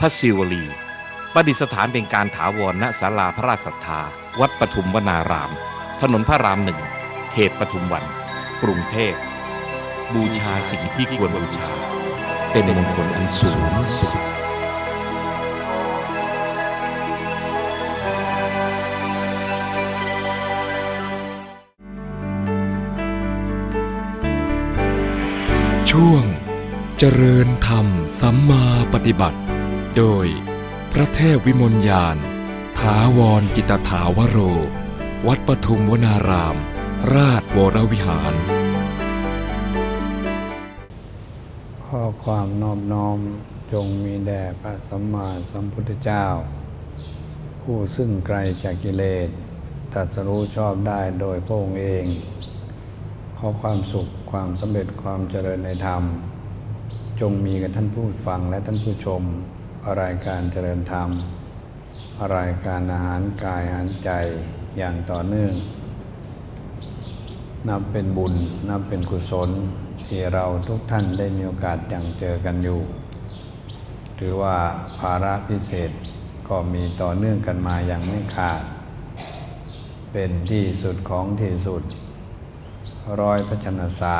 พระศิวลี ประดิษฐานเป็นการถาวรณศาลาพระราชศรัทธา วัดปทุมวนาราม ถนนพระรามหนึ่ง เขตปทุมวัน กรุงเทพ บูชาสิ่งที่ควรบูชา เป็นมงคลอันสูงสุดช่วง เจริญธรรมสัมมาปฏิบัติ โดย พระเทพวิมลยานถาวรจิตถาวโร วัดปทุมวนาราม ราชวรวิหารขอความนอบน้อมจงมีแด่พระสัมมาสัมพุทธเจ้า ผู้ซึ่งไกลจากกิเลสตรัสรู้ชอบได้โดยพระองค์เอง ขอความสุขความสำเร็จความเจริญในธรรม จงมีกับท่านผู้ฟังและท่านผู้ชม รายการเจริญธรรม รายการอาหารกายอาหารใจอย่างต่อเนื่อง นับเป็นบุญนับเป็นกุศลที่เราทุกท่านได้มีโอกาสยังเจอกันอยู่ ถือว่าภาระพิเศษก็มีต่อเนื่องกันมาอย่างไม่ขาด เป็นที่สุดของที่สุด ร้อยพระชนษา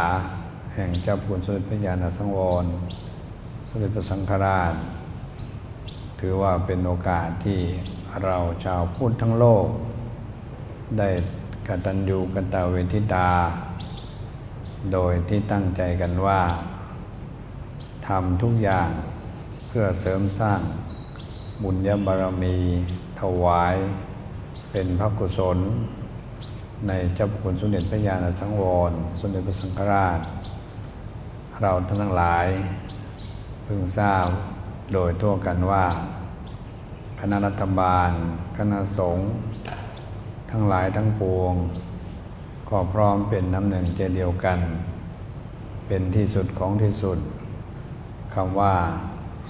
แห่งเจ้าพุนสมเด็จพระญาณสังวรสมเด็จพระสังฆราช ถือว่าเป็นโอกาสที่เราชาวพุทธทั้งโลก ได้กตัญญูกตเวทิตา โดยที่ตั้งใจกันว่าทำทุกอย่างเพื่อเสริมสร้างบุญญบารมี ถวาย เป็นพระกุศล ในเจ้าพระคุณสมเด็จพระญาณสังวร สมเด็จพระสังฆราช เราท่านทั้งหลายเพิ่งทราบ โดยทั่วกันว่า คณะรัฐบาล คณะสงฆ์ทั้งหลายทั้งปวง ก็พร้อมเป็นน้ำหนึ่งใจเดียวกัน เป็นที่สุดของที่สุดคำว่า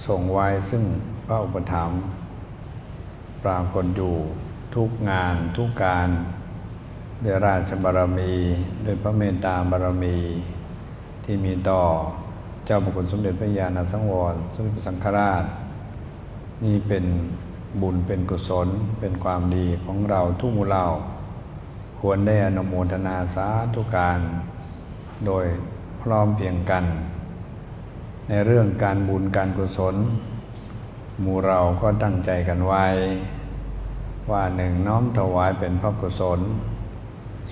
ส่งไว้ซึ่งพระอุปถัมภ์ปรากฏอยู่ทุกงานทุกการด้วยราชบารมี ด้วยพระเมตตาบารมีที่มีต่อ เจ้าพระคุณสมเด็จพระญาณสังวรสมเด็จพระสังฆราช นี่เป็นบุญเป็นกุศลเป็นความดีของเราทุกหมู่เหล่าควรได้อนุโมทนาสาธุการ โดยพร้อมเพียงกัน ในเรื่องการบุญการกุศลหมู่เราก็ตั้งใจกันไว้ ว่าหนึ่งน้อมถวายเป็นพระกุศล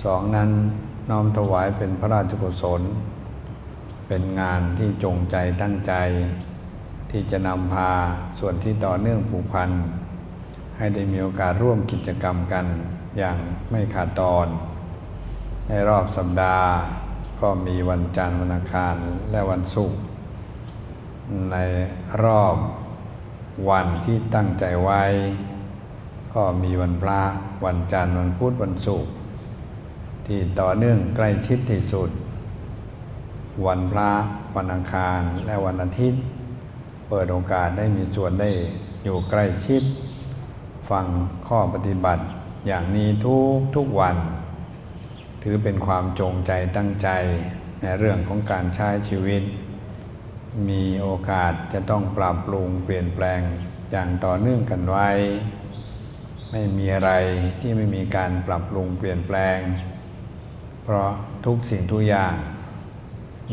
สองนั้นน้อมถวายเป็นพระราชกุศล เป็นงานที่จงใจตั้งใจ ที่จะนำพาส่วนที่ต่อเนื่องผูกพัน ให้ได้มีโอกาสร่วมกิจกรรมกันอย่างไม่ขาดตอน ในรอบสัปดาห์ก็มีวันจันทร์วันอังคารและวันศุกร์ในรอบวันที่ตั้งใจไว้ ก็มีวันพระวันจันทร์วันพุธวันศุกร์ที่ต่อเนื่องใกล้ชิดที่สุด วันพระวันอังคาร และวันอาทิตย์ เปิดโอกาสได้มีส่วนได้อยู่ใกล้ชิด ฟังข้อปฏิบัติอย่างนี้ทุกทุกวัน ถือเป็นความจงใจตั้งใจในเรื่องของการใช้ชีวิต มีโอกาสจะต้องปรับปรุงเปลี่ยนแปลงอย่างต่อเนื่องกันไว้ ไม่มีอะไรที่ไม่มีการปรับปรุงเปลี่ยนแปลง เพราะทุกสิ่งทุกอย่าง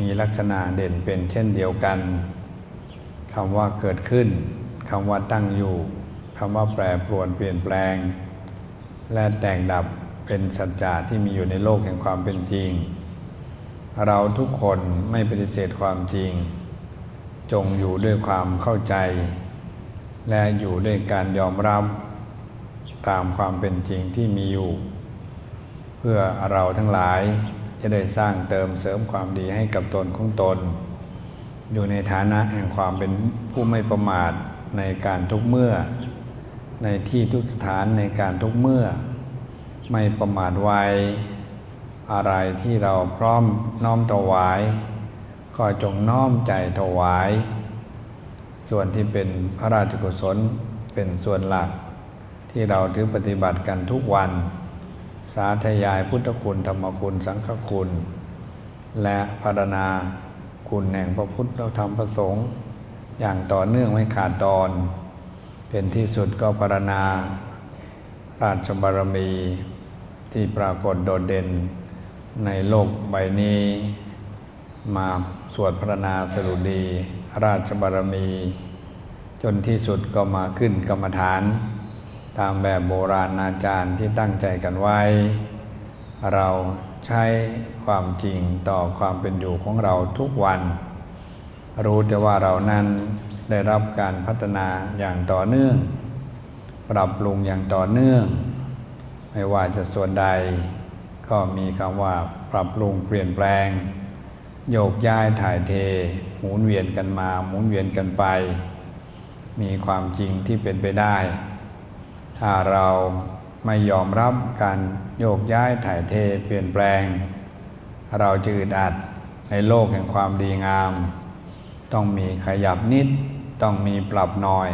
มีลักษณะเด่นเป็นเช่นเดียวกันคำว่าเกิดขึ้นคำว่าตั้งอยู่คำว่าแปรปรวนเปลี่ยนแปลง และแตกดับเป็นสัจจะที่มีอยู่ในโลกแห่งความเป็นจริง เราทุกคนไม่ปฏิเสธความจริง จงอยู่ด้วยความเข้าใจ และอยู่ด้วยการยอมรับตามความเป็นจริงที่มีอยู่ เพื่อเราทั้งหลาย จะได้สร้างเติมเสริมความดีให้กับตนของตน อยู่ในฐานะแห่งความเป็นผู้ไม่ประมาทในการทุกเมื่อ ในที่ทุกสถานในการทุกเมื่อ ไม่ประมาทไวอะไรที่เราพร้อมน้อมถวาย ก็จงน้อมใจถวาย ส่วนที่เป็นพระราชกุศลเป็นส่วนหลักที่เราถือปฏิบัติกันทุกวัน สาธยายพุทธคุณธรรมคุณสังฆคุณ และพารณาคุณแห่งพระพุทธพระธรรมพระสงฆ์อย่างต่อเนื่องไม่ขาดตอน เป็นที่สุดก็พารณา ราชบารมีที่ปรากฏโดดเด่นในโลกใบนี้ มาสวดพรรณาสรุดี ราชบารมี จนที่สุดก็มาขึ้นกรรมฐาน ตามแบบโบราณอาจารย์ที่ตั้งใจกันไว้ เราใช้ความจริงต่อความเป็นอยู่ของเราทุกวัน รู้แต่ว่าเรานั้นได้รับการพัฒนาอย่างต่อเนื่อง ปรับปรุงอย่างต่อเนื่อง ไม่ว่าจะส่วนใด ก็มีคำว่าปรับปรุงเปลี่ยนแปลง โยกย้ายถ่ายเท หมุนเวียนกันมา หมุนเวียนกันไป มีความจริงที่เป็นไปได้ ถ้าเราไม่ยอมรับการโยกย้ายถ่ายเทเปลี่ยนแปลง เราจะอึดอัดในโลกแห่งความดีงาม ต้องมีขยับนิด ต้องมีปรับหน่อย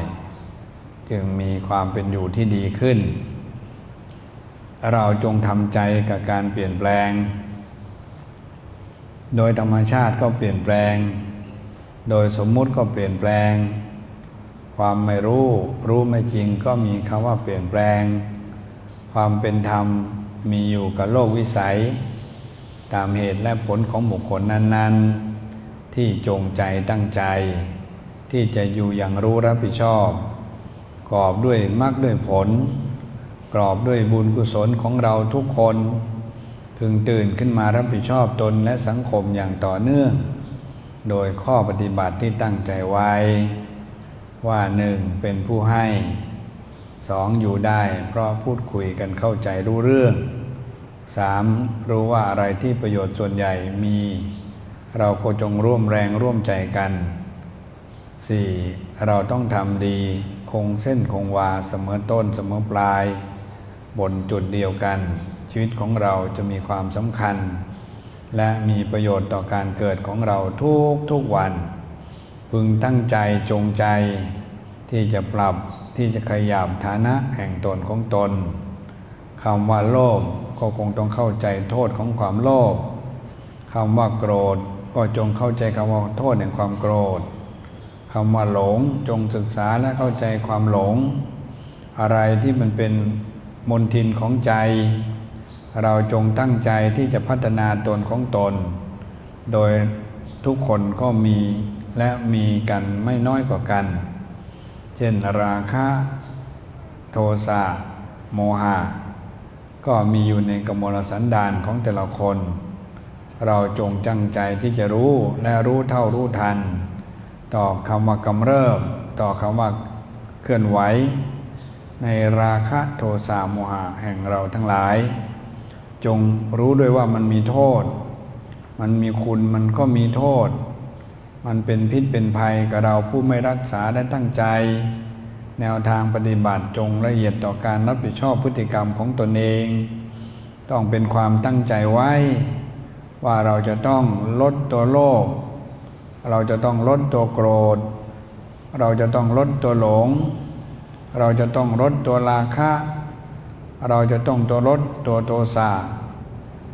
จึงมีความเป็นอยู่ที่ดีขึ้น เราจงทำใจกับการเปลี่ยนแปลง โดยธรรมชาติก็เปลี่ยนแปลง โดยสมมุติก็เปลี่ยนแปลง ความไม่รู้ รู้ไม่จริงก็มีคำว่าเปลี่ยนแปลง ความเป็นธรรมมีอยู่กับโลกวิสัย ตามเหตุและผลของบุคคลนั้น ๆ ที่จงใจตั้งใจ ที่จะอยู่อย่างรู้รับผิดชอบ กรอบด้วยมรรคด้วยผล กรอบด้วยบุญกุศลของเราทุกคน พึงตื่นขึ้นมารับผิดชอบตนและสังคมอย่างต่อเนื่อง โดยข้อปฏิบัติที่ตั้งใจไว้ ว่าหนึ่งเป็นผู้ให้สองอยู่ได้ เพราะพูดคุยกันเข้าใจรู้เรื่องสามรู้ว่าอะไรที่ประโยชน์ส่วนใหญ่มี เราก็จงร่วมแรงร่วมใจกัน 4. เราต้องทำดี คงเส้นคงวาเสมอต้นเสมอปลาย บนจุดเดียวกัน ชีวิตของเราจะมีความสำคัญ และมีประโยชน์ต่อการเกิดของเราทุกทุกวัน พึงตั้งใจจงใจ ที่จะปรับที่จะขยับฐานะแห่งตนของตนคำว่าโลภก็คงต้องเข้าใจโทษของความโลภคำว่าโกรธก็จงเข้าใจคำว่าโทษแห่งความโกรธคำว่าหลงจงศึกษาและเข้าใจความหลง อะไรที่มันเป็นมนทินของใจ เราจงตั้งใจที่จะพัฒนาตนของตน โดย ทุกคนก็มีและมีกันไม่น้อยกว่ากัน เช่นราคะโทสะโมหะก็มีอยู่ในกมลสันดานของแต่ละคน เราจงจังใจที่จะรู้และรู้เท่ารู้ทัน ต่อคำว่ากำเริบ ต่อคำว่าเคลื่อนไหว ในราคะโทสะโมหะแห่งเราทั้งหลาย จงรู้ด้วยว่ามันมีโทษ มันมีคุณมันก็มีโทษ มันเป็นพิษเป็นภัยกับเราผู้ไม่รักษาและตั้งใจ แนวทางปฏิบัติจงละเอียดต่อการรับผิดชอบพฤติกรรมของตนเอง ต้องเป็นความตั้งใจไว้ ว่าเราจะต้องลดตัวโลภเราจะต้องลดตัวโกรธ เราจะต้องลดตัวหลง เราจะต้องลดตัวราคะ เราจะต้องตัวลดตัวโทสะ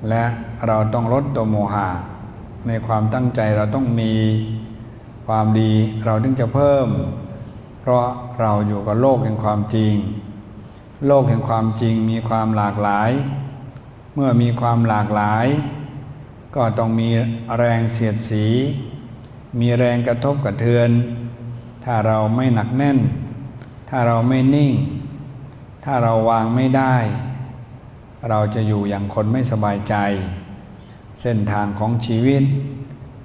และ เราต้องลดตัวโมหะในความตั้งใจเราต้องมีความดีเราถึงจะเพิ่ม เพราะเราอยู่กับโลกแห่งความจริง โลกแห่งความจริงมีความหลากหลาย เมื่อมีความหลากหลาย ก็ต้องมีแรงเสียดสี มีแรงกระทบกระเทือน ถ้าเราไม่หนักแน่น ถ้าเราไม่นิ่ง ถ้าเราวางไม่ได้ เราจะอยู่อย่างคนไม่สบายใจ เส้นทางของชีวิต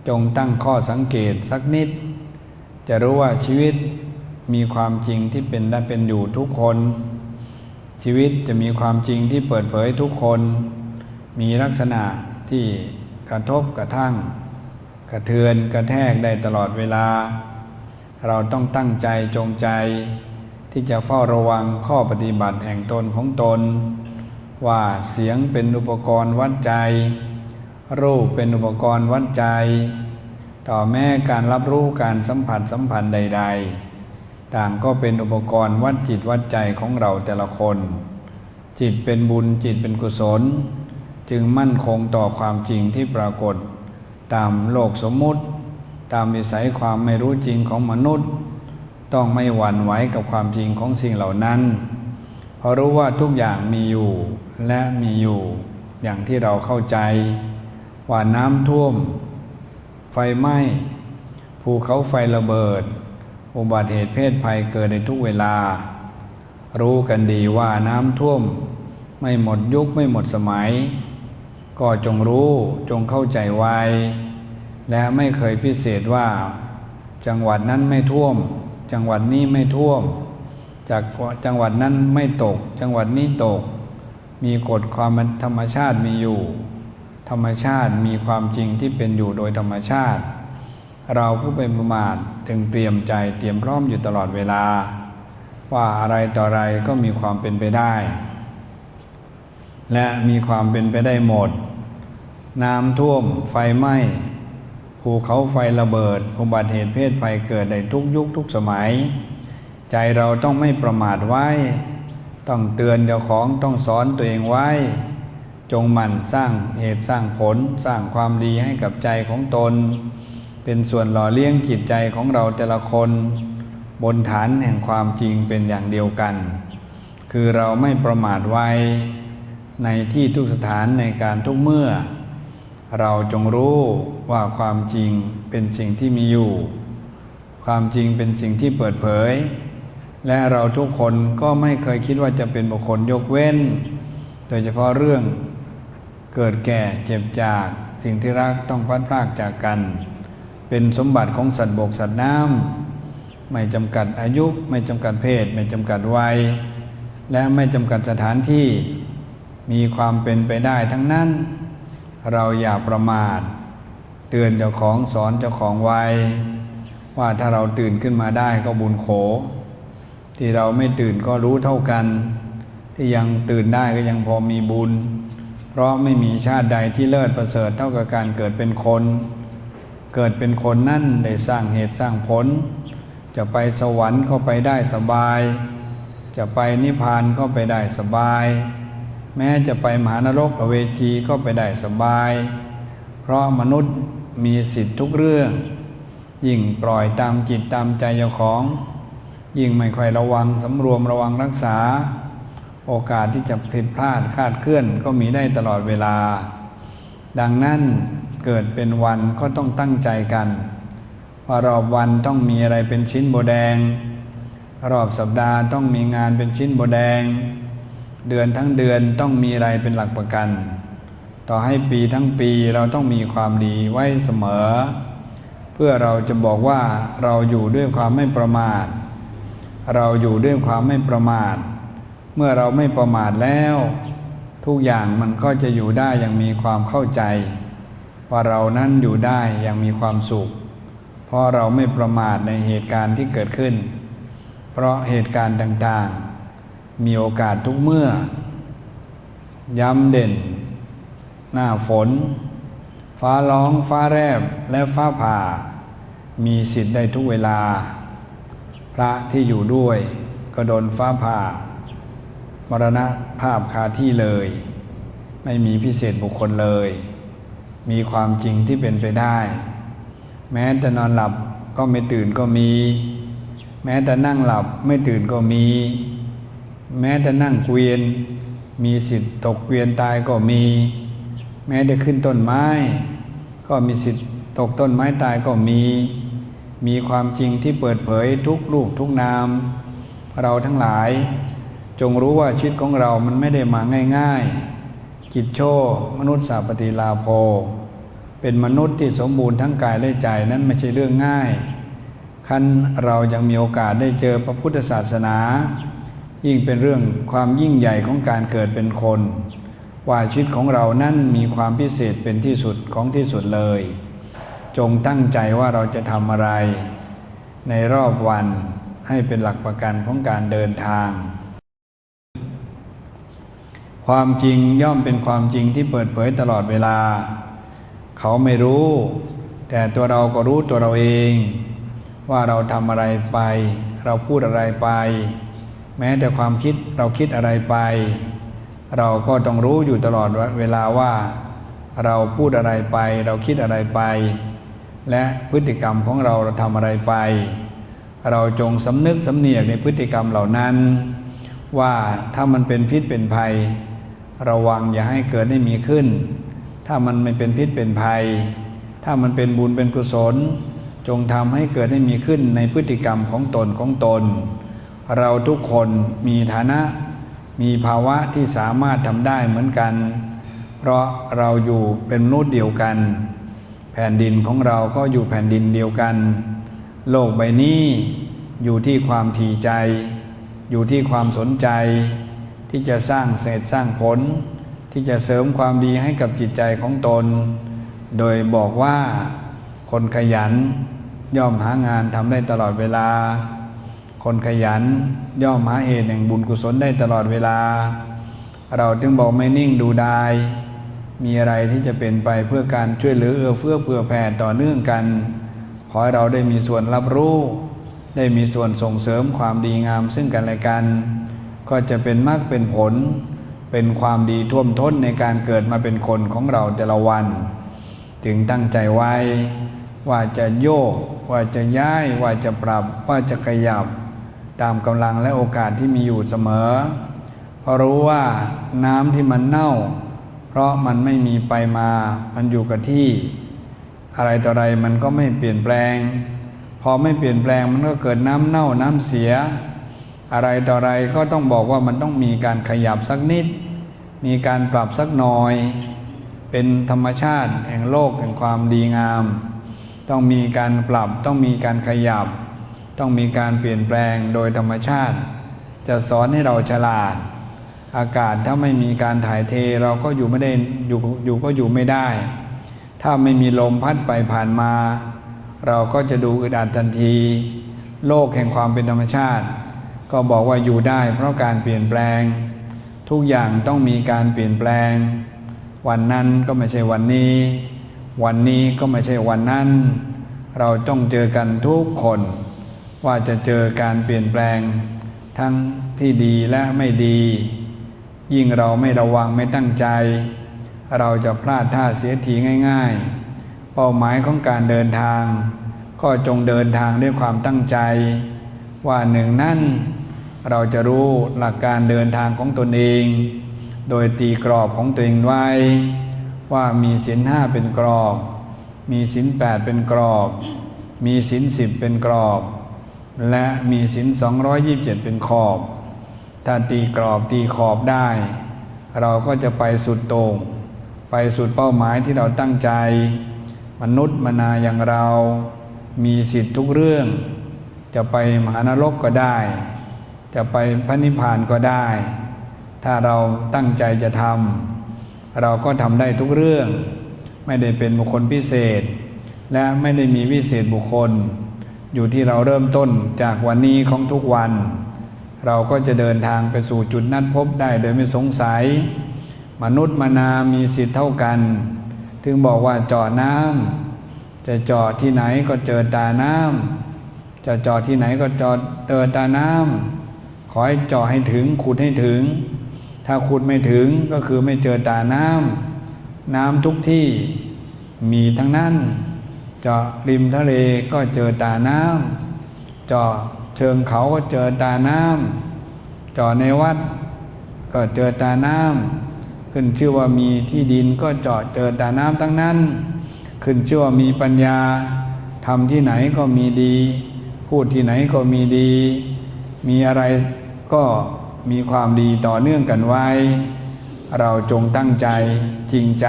จงตั้งข้อสังเกตสักนิด จะรู้ว่าชีวิตมีความจริงที่เป็นและเป็นอยู่ทุกคน ชีวิตจะมีความจริงที่เปิดเผยทุกคน มีลักษณะที่กระทบกระทั่ง กระเทือนกระแทกได้ตลอดเวลา เราต้องตั้งใจจงใจ ที่จะเฝ้าระวังข้อปฏิบัติแห่งตนของตน ว่าเสียงเป็นอุปกรณ์วัดใจ รูปเป็นอุปกรณ์วัดใจ ต่อแม้การรับรู้การสัมผัสสัมพันธ์ใด ๆ ต่างก็เป็นอุปกรณ์วัดจิตวัดใจของเราแต่ละคน จิตเป็นบุญจิตเป็นกุศล จึงมั่นคงต่อความจริงที่ปรากฏ ตามโลกสมมุติ ตามวิสัยความไม่รู้จริงของมนุษย์ ต้องไม่หวั่นไหวกับความจริงของสิ่งเหล่านั้น เพราะรู้ว่าทุกอย่างมีอยู่และมีอยู่ อย่างที่เราเข้าใจ ว่าน้ำท่วม ไฟไหม้ภูเขาไฟระเบิด อุบัติเหตุเพศภัยเกิดในทุกเวลา รู้กันดีว่าน้ำท่วม ไม่หมดยุคไม่หมดสมัย ก็จงรู้จงเข้าใจไว้ และไม่เคยพิเศษว่า จังหวัดนั้นไม่ท่วม จังหวัดนี้ไม่ท่วม จากจังหวัดนั้นไม่ตก จังหวัดนี้ตก มีกฎความธรรมชาติมีอยู่ ธรรมชาติมีความจริงที่เป็นอยู่โดยธรรมชาติ เราผู้เป็นประมาทจึงเตรียมใจเตรียมพร้อมอยู่ตลอดเวลา ว่าอะไรต่ออะไรก็มีความเป็นไปได้ และมีความเป็นไปได้หมด น้ำท่วมไฟไหม้ภูเขาไฟระเบิด อุบัติเหตุเพศภัยเกิดในทุกยุคทุกสมัย ใจเราต้องไม่ประมาทไว้ ต้องเตือนเจ้าของต้องสอนตัวเองไว้ จงหมั่นสร้างเหตุสร้างผลสร้างความดีให้กับใจของตน เป็นส่วนหล่อเลี้ยงจิตใจของเราแต่ละคน บนฐานแห่งความจริงเป็นอย่างเดียวกัน คือเราไม่ประมาทไว้ในที่ทุกสถานในการทุกเมื่อ เราจงรู้ว่าความจริงเป็นสิ่งที่มีอยู่ ความจริงเป็นสิ่งที่เปิดเผย และเราทุกคนก็ไม่เคยคิดว่าจะเป็นบุคคลยกเว้น โดยเฉพาะเรื่อง เกิดแก่เจ็บจากสิ่งที่รักต้องพัดพรากจากกัน เป็นสมบัติของสัตว์บกสัตว์น้ำไม่จำกัดอายุไม่จำกัดเพศ ไม่จำกัดวัย และไม่จำกัดสถานที่มีความเป็นไปได้ทั้งนั้น เราอย่าประมาท เตือนเจ้าของสอนเจ้าของไว้ว่าถ้าเราตื่นขึ้นมาได้ก็บุญโข ที่เราไม่ตื่นก็รู้เท่ากัน ที่ยังตื่นได้ก็ยังพอมีบุญ เพราะไม่มีชาติใดที่เลิศประเสริฐเท่ากับการเกิดเป็นคน เกิดเป็นคนนั่นได้สร้างเหตุสร้างผล จะไปสวรรค์ก็ไปได้สบาย จะไปนิพพานก็ไปได้สบาย แม้จะไปมหานรกอเวจีก็ไปได้สบาย เพราะมนุษย์มีสิทธิ์ทุกเรื่อง ยิ่งปล่อยตามจิตตามใจเจ้าของ ยิ่งไม่ค่อยระวังสำรวมระวังรักษา โอกาสที่จะผิดพลาดคาดเคลื่อนก็มีได้ตลอดเวลา ดังนั้นเกิดเป็นวันก็ต้องตั้งใจกัน ว่ารอบวันต้องมีอะไรเป็นชิ้นโบแดง รอบสัปดาห์ต้องมีงานเป็นชิ้นโบแดง เดือนทั้งเดือนต้องมีอะไรเป็นหลักประกัน ต่อให้ปีทั้งปีเราต้องมีความดีไว้เสมอ เพื่อเราจะบอกว่าเราอยู่ด้วยความไม่ประมาท เราอยู่ด้วยความไม่ประมาท เมื่อเราไม่ประมาทแล้ว ทุกอย่างมันก็จะอยู่ได้อย่างมีความเข้าใจ ว่าเรานั้นอยู่ได้อย่างมีความสุข เพราะเราไม่ประมาทในเหตุการณ์ที่เกิดขึ้น เพราะเหตุการณ์ต่างๆ มีโอกาสทุกเมื่อ ย้ำเด่น หน้าฝน ฟ้าร้อง ฟ้าแรบและฟ้าผ่า มีสิทธิ์ได้ทุกเวลา พระที่อยู่ด้วยก็โดนฟ้าผ่า มรณะภาพคาที่เลย ไม่มีพิเศษบุคคลเลย มีความจริงที่เป็นไปได้ แม้แต่นอนหลับก็ไม่ตื่นก็มี แม้แต่นั่งหลับไม่ตื่นก็มี แม้แต่นั่งเกวียน มีสิทธิ์ตกเกวียนตายก็มี แม้แต่ขึ้นต้นไม้ ก็มีสิทธิ์ตกต้นไม้ตายก็มี มีความจริงที่เปิดเผยทุกรูปทุกนาม เราทั้งหลาย จงรู้ว่าชีวิตของเรามันไม่ได้มาง่าย ๆ กิจโชมนุษย์สาปฏิลาโภ เป็นมนุษย์ที่สมบูรณ์ทั้งกายและใจนั้นไม่ใช่เรื่องง่าย คันเรายังมีโอกาสได้เจอพระพุทธศาสนา ยิ่งเป็นเรื่องความยิ่งใหญ่ของการเกิดเป็นคน ว่าชีวิตของเรานั้นมีความพิเศษเป็นที่สุดของที่สุดเลย จงตั้งใจว่าเราจะทำอะไร ในรอบวันให้เป็นหลักประกันของการเดินทาง ความจริงย่อมเป็นความจริงที่เปิดเผยตลอดเวลา เขาไม่รู้ แต่ตัวเราก็รู้ตัวเราเอง ว่าเราทำอะไรไป เราพูดอะไรไป แม้แต่ความคิดเราคิดอะไรไป เราก็ต้องรู้อยู่ตลอดเวลาว่า เราพูดอะไรไป เราคิดอะไรไป และพฤติกรรมของเราเราทำอะไรไป เราจงสำนึกสำเนียกในพฤติกรรมเหล่านั้น ว่าถ้ามันเป็นพิษเป็นภัย ระวังอย่าให้เกิดให้มีขึ้น ถ้ามันไม่เป็นพิษเป็นภัย ถ้ามันเป็นบุญเป็นกุศล จงทำให้เกิดให้มีขึ้นในพฤติกรรมของตนของตน เราทุกคนมีฐานะ มีภาวะที่สามารถทำได้เหมือนกัน เพราะเราอยู่เป็นมนุษย์เดียวกัน แผ่นดินของเราก็อยู่แผ่นดินเดียวกัน โลกใบนี้อยู่ที่ความถี่ใจ อยู่ที่ความสนใจ ที่จะสร้างเศษสร้างผล ที่จะเสริมความดีให้กับจิตใจของตน โดยบอกว่าคนขยันย่อมหางานทำได้ตลอดเวลา คนขยันย่อมหาเหตุแห่งบุญกุศลได้ตลอดเวลา เราจึงบอกไม่นิ่งดูดายมีอะไรที่จะเป็นไปเพื่อการช่วยเหลือเอื้อเฟื้อเผื่อแผ่ต่อเนื่องกัน ขอให้เราได้มีส่วนรับรู้ ได้มีส่วนส่งเสริมความดีงามซึ่งกันและกัน ก็จะเป็นมรรคเป็นผล เป็นความดีท่วมท้นในการเกิดมาเป็นคนของเราแต่ละวัน จึงตั้งใจไว้ว่าจะโยก ว่าจะย้าย ว่าจะปรับ ว่าจะขยับ ตามกำลังและโอกาสที่มีอยู่เสมอ เพราะรู้ว่าน้ำที่มันเน่า เพราะมันไม่มีไปมา มันอยู่กับที่ อะไรต่ออะไรมันก็ไม่เปลี่ยนแปลง พอไม่เปลี่ยนแปลงมันก็เกิดน้ำเน่าน้ำเสีย อะไรต่ออะไรก็ต้องบอกว่ามันต้องมีการขยับสักนิด มีการปรับสักหน่อย เป็นธรรมชาติแห่งโลกแห่งความดีงาม ต้องมีการปรับต้องมีการขยับ ต้องมีการเปลี่ยนแปลงโดยธรรมชาติ จะสอนให้เราฉลาด อากาศถ้าไม่มีการถ่ายเทเราก็อยู่ไม่ได้อยู่อยู่ก็อยู่ไม่ได้ ถ้าไม่มีลมพัดไปผ่านมา เราก็จะดูอึดอัดทันที โลกแห่งความเป็นธรรมชาติ ก็บอกว่าอยู่ได้เพราะการเปลี่ยนแปลง ทุกอย่างต้องมีการเปลี่ยนแปลง วันนั้นก็ไม่ใช่วันนี้ วันนี้ก็ไม่ใช่วันนั้น เราต้องเจอกันทุกคน ว่าจะเจอการเปลี่ยนแปลง ทั้งที่ดีและไม่ดี ยิ่งเราไม่ระวังไม่ตั้งใจ เราจะพลาดท่าเสียทีง่าย ๆ เป้าหมายของการเดินทาง ก็จงเดินทางด้วยความตั้งใจ ว่าหนึ่งนั่น เราจะรู้หลักการเดินทางของตนเอง โดยตีกรอบของตัวเองไว้ ว่ามีศีลห้าเป็นกรอบ มีศีลแปดเป็นกรอบ มีศีลสิบเป็นกรอบ และมีศีลสองร้อยยิบเจ็ดเป็นขอบ ถ้าตีกรอบตีขอบได้ เราก็จะไปสุดโต่งไปสุดเป้าหมายที่เราตั้งใจ มนุษย์มนาอย่างเรา มีสิทธิ์ทุกเรื่อง จะไปมหานรกก็ได้ จะไปพระนิพพานก็ได้ ถ้าเราตั้งใจจะทำเราก็ทำได้ทุกเรื่อง ไม่ได้เป็นบุคคลพิเศษ และไม่ได้มีวิเศษบุคคล อยู่ที่เราเริ่มต้นจากวันนี้ของทุกวัน เราก็จะเดินทางไปสู่จุดนัดพบได้โดยไม่สงสัย มนุษย์มนามีสิทธิ์เท่ากัน ถึงบอกว่าเจาะน้ำจะเจาะที่ไหนก็เจอตาน้ำจะเจาะที่ไหนก็เจาะเจอตาน้ำ ขอให้เจาะให้ถึงขุดให้ถึง ถ้าขุดไม่ถึงก็คือไม่เจอตาน้ำน้ำทุกที่มีทั้งนั้น เจาะริมทะเลก็เจอตาน้ำเจาะเชิงเขาก็เจอตาน้ำเจาะในวัดก็เจอตาน้ำขึ้นชื่อว่ามีที่ดินก็เจาะเจอตาน้ำทั้งนั้น ขึ้นชื่อว่ามีปัญญาทำที่ไหนก็มีดี พูดที่ไหนก็มีดี มีอะไรก็มีความดีต่อเนื่องกันไว้ เราจงตั้งใจจริงใจ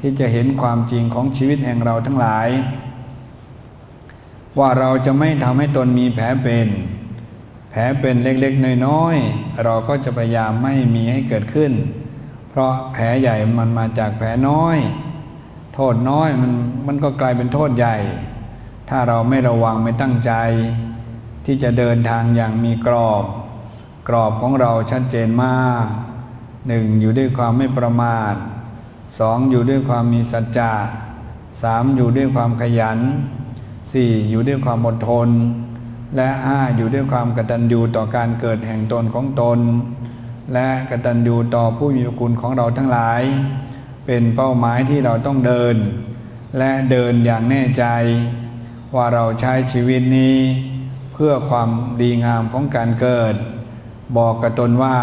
ที่จะเห็นความจริงของชีวิตแห่งเราทั้งหลาย ว่าเราจะไม่ทำให้ตนมีแผลเป็น แผลเป็นเล็กๆ น้อยๆ เราก็จะพยายามไม่มีให้เกิดขึ้น เพราะแผลใหญ่มันมาจากแผลน้อย โทษน้อยมันมันก็กลายเป็นโทษใหญ่ ถ้าเราไม่ระวังไม่ตั้งใจ ที่จะเดินทางอย่างมีกรอบ กรอบของเราชัดเจนมากหนึ่งอยู่ด้วยความไม่ประมาทสองอยู่ด้วยความมีสัจจะสามอยู่ด้วยความขยันสี่อยู่ด้วยความอดทน และห้าอยู่ด้วยความกตัญญูต่อการเกิดแห่งตนของตน และกตัญญูต่อผู้มีคุณของเราทั้งหลาย เป็นเป้าหมายที่เราต้องเดิน และเดินอย่างแน่ใจ ว่าเราใช้ชีวิตนี้ เพื่อความดีงามของการเกิด บอกกับตนว่า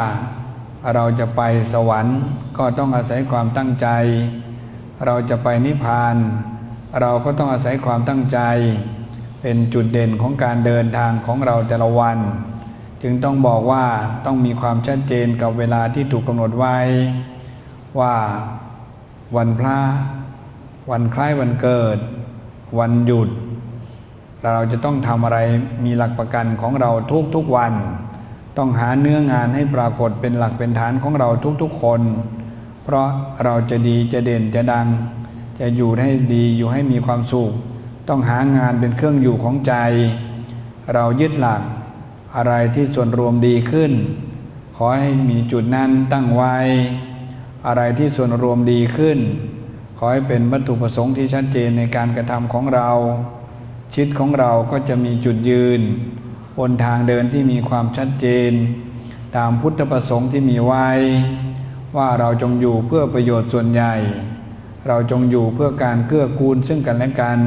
เราจะไปสวรรค์ก็ต้องอาศัยความตั้งใจ เราจะไปนิพพาน เราก็ต้องอาศัยความตั้งใจ เป็นจุดเด่นของการเดินทางของเราแต่ละวัน จึงต้องบอกว่าต้องมีความชัดเจนกับเวลาที่ถูกกำหนดไว้ ว่าวันพระ วันคล้ายวันเกิด วันหยุด เราจะต้องทำอะไรมีหลักประกันของเราทุกๆวัน ต้องหาเนื้องานให้ปรากฏเป็นหลักเป็นฐานของเราทุกๆคน เพราะเราจะดีจะเด่นจะดัง จะอยู่ให้ดีอยู่ให้มีความสุข ต้องหางานเป็นเครื่องอยู่ของใจ เรายึดหลักอะไรที่ส่วนรวมดีขึ้น ขอให้มีจุดนั้นตั้งไว้ อะไรที่ส่วนรวมดีขึ้น ขอให้เป็นวัตถุประสงค์ที่ชัดเจนในการกระทำของเรา ชีวิตของเราก็จะมีจุดยืนบนทางเดินที่มีความชัดเจน ตามพุทธประสงค์ที่มีไว้ ว่าเราจงอยู่เพื่อประโยชน์ส่วนใหญ่ เราจงอยู่เพื่อการเกื้อกูลซึ่งกันและกัน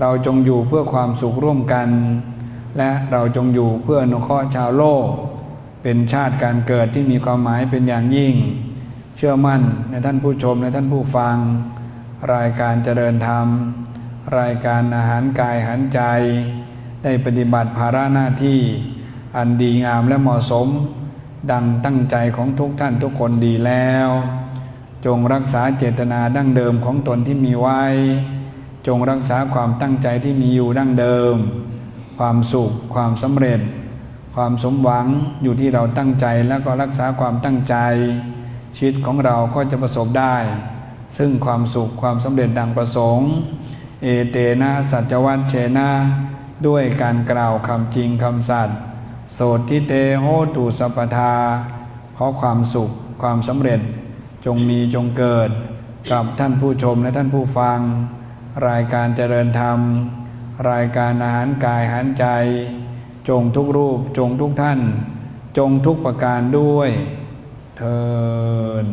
เราจงอยู่เพื่อความสุขร่วมกัน และเราจงอยู่เพื่ออนุเคราะห์ชาวโลก เป็นชาติการเกิดที่มีความหมายเป็นอย่างยิ่ง เชื่อมั่นในท่านผู้ชมในท่านผู้ฟัง รายการเจริญธรรม รายการอาหารกายอาหารใจ ได้ปฏิบัติภาระหน้าที่ อันดีงามและเหมาะสม ดังตั้งใจของทุกท่านทุกคนดีแล้ว จงรักษาเจตนาดั้งเดิมของตนที่มีไว้ จงรักษาความตั้งใจที่มีอยู่ดั้งเดิม ความสุข ความสำเร็จ ความสมหวังอยู่ที่เราตั้งใจแล้วก็รักษาความตั้งใจ ชีวิตของเราก็จะประสบได้ ซึ่งความสุขความสำเร็จดังประสงค์ เอเตนะสัจวัตเชนะด้วยการกล่าวคำจริงคำสัตย์โสทิเตโหตุสัพพทา ขอความสุขความสำเร็จจงมีจงเกิด กับท่านผู้ชมและท่านผู้ฟัง รายการเจริญธรรม รายการอาหารกายอาหารใจ จงทุกรูปจงทุกท่าน จงทุกประการด้วยเทิน